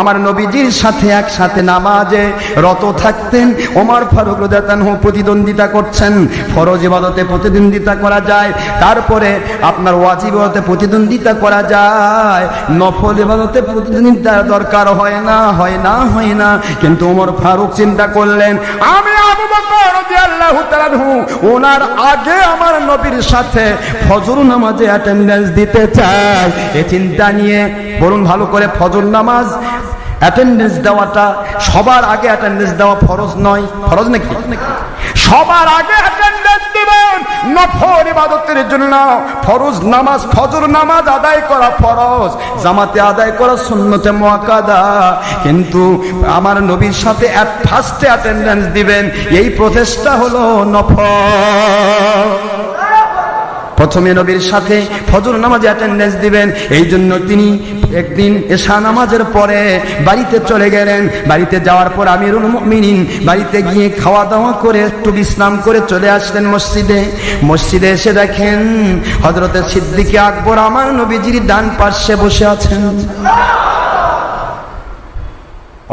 আমার নবীজির সাথে একসাথে নামাজে রত থাকতেন। ওমর প্রতিদ্বন্দ্বিতা করছেন। ফরজ ইবাদতে প্রতিদ্বন্দ্বিতা করা যায়। তারপরে আপনার ইবাদতে প্রতিদ্বন্দ্বিতা করা যায়। ইবাদতে প্রতিদ্বন্দ্বিতা দরকার হয় না হয় না হয় না। কিন্তু ওমর ফারুক চিন্তা করলেন, আমি ওনার আগে আমার নবীর সাথে ফজর নামাজে অ্যাটেন্ডেন্স দিতে চাই। এ চিন্তা নিয়ে বলুন ভালো করে ফজর নামাজ। অ্যাটেন্ডেন্স দেওয়াটা সবার আগে অ্যাটেন্ডেন্স দেওয়া ফরজ নয়। ফরজ নাকি? সবার আগে অ্যাটেন্ডেন্স দিবেন। নফল ইবাদতের জন্য ফরজ নামাজ, ফজর নামাজ আদায় করা ফরজ। জামাতে আদায় করা সুন্নতে মুআক্কাদা। কিন্তু আমার নবীর সাথে এক ফার্স্টে অ্যাটেন্ডেন্স দিবেন। এই প্রচেষ্টা হলো নফল। প্রথমে নবীর সাথে ফজর নামাজে অ্যাটেন্ডেন্স দিবেন। এই জন্য তিনি একদিন এশা নামাজের পরে বাড়িতে চলে গেলেন। বাড়িতে যাওয়ার পর আমিরুল মুমিনিন বাড়িতে গিয়ে খাওয়া দাওয়া করে একটু বিশ্রাম করে চলে আসলেন মসজিদে। মসজিদে এসে দেখেন হজরতের সিদ্দিকে আকবর আমার নবীজির ডান পার্শ্বে বসে আছেন।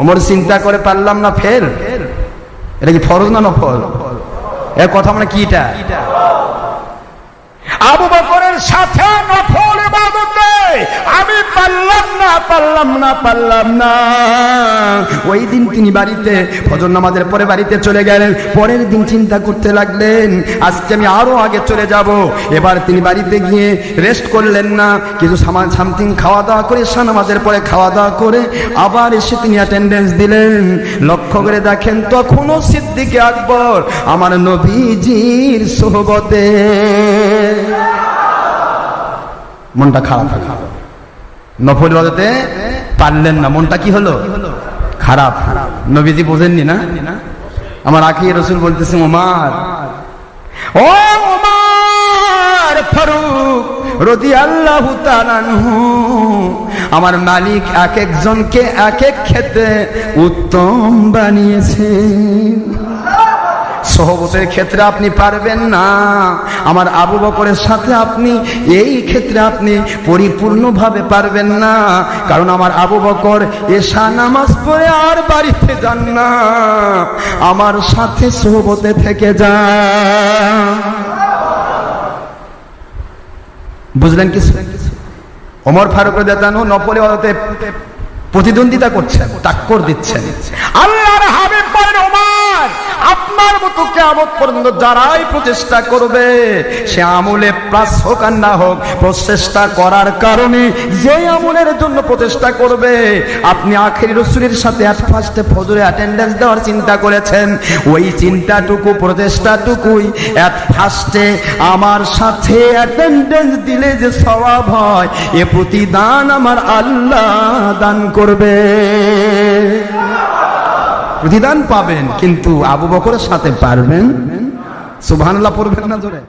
অমর চিন্তা করে পারলাম না, ফের? এটা কি ফরজ না নফল? এর কথা মানে কি এটা? আবু বকরের সাথে নফল পারলাম না পারলাম না। ওই দিন তিনি বাড়িতে, ফজর নামাজের পরে বাড়িতে চলে গেলেন। পরের দিন চিন্তা করতে লাগলেন, আজকে আমি আরও আগে চলে যাব। এবার তিনি বাড়িতে গিয়ে রেস্ট করলেন না। কিছু সামান সামথিং খাওয়া দাওয়া করে নামাজের পরে খাওয়া দাওয়া করে আবার এসে তিনি অ্যাটেন্ডেন্স দিলেন। লক্ষ্য করে দেখেন, তখনও সিদ্দিকে আকবর আমার নবীজির সোহবতে। মনটা খারাপ হলো নফল ইবাদতে পারলেন না। মনটা কি হলো? খারাপ। নবীজি বোঝেননি না? আমার আখি রসুল বলতেছে ওমার। ও ওমার ফারুক রদি আল্লাহ আমার মালিক এক একজনকে এক এক খেতে উত্তম বানিয়েছেন। সহবতের ক্ষেত্রে আপনি পারবেন না। আমার আবু বকরের সাথে আপনি এই ক্ষেত্রে আপনি পরিপূর্ণভাবে পারবেন না। কারণ আমার আবু বকর এশা নামাজ পড়ে আর বাড়িতে যান না। আমার সাথে সহবতে থেকে যান। বুঝলেন কিছু? ওমর ফারুক নফলে ওয়াদাতে প্রতিদ্বন্দ্বিতা করছেন টাক্কর দিচ্ছেন। ওমর আপনার মতো কেমন পর্যন্ত যারাই প্রচেষ্টা করবে, সে আমলে প্লাস হোক আর না হোক, প্রচেষ্টা করার কারণে যে আমলের জন্য প্রচেষ্টা করবে, আপনি আখেরি রসুলের সাথে এক ফার্স্টে ফজরে অ্যাটেন্ডেন্স দেওয়ার চিন্তা করেছেন। ওই চিন্তাটুকু, প্রচেষ্টাটুকুই এক ফার্স্টে আমার সাথে অ্যাটেন্ডেন্স দিলে যে স্বভাব হয়, এ প্রতিদান আমার আল্লাহ দান করবে। প্রতিদান পাবেন কিন্তু আবু বকরের সাথে পারবেন সুবহানাল্লাহ পড়বেন না জোরে।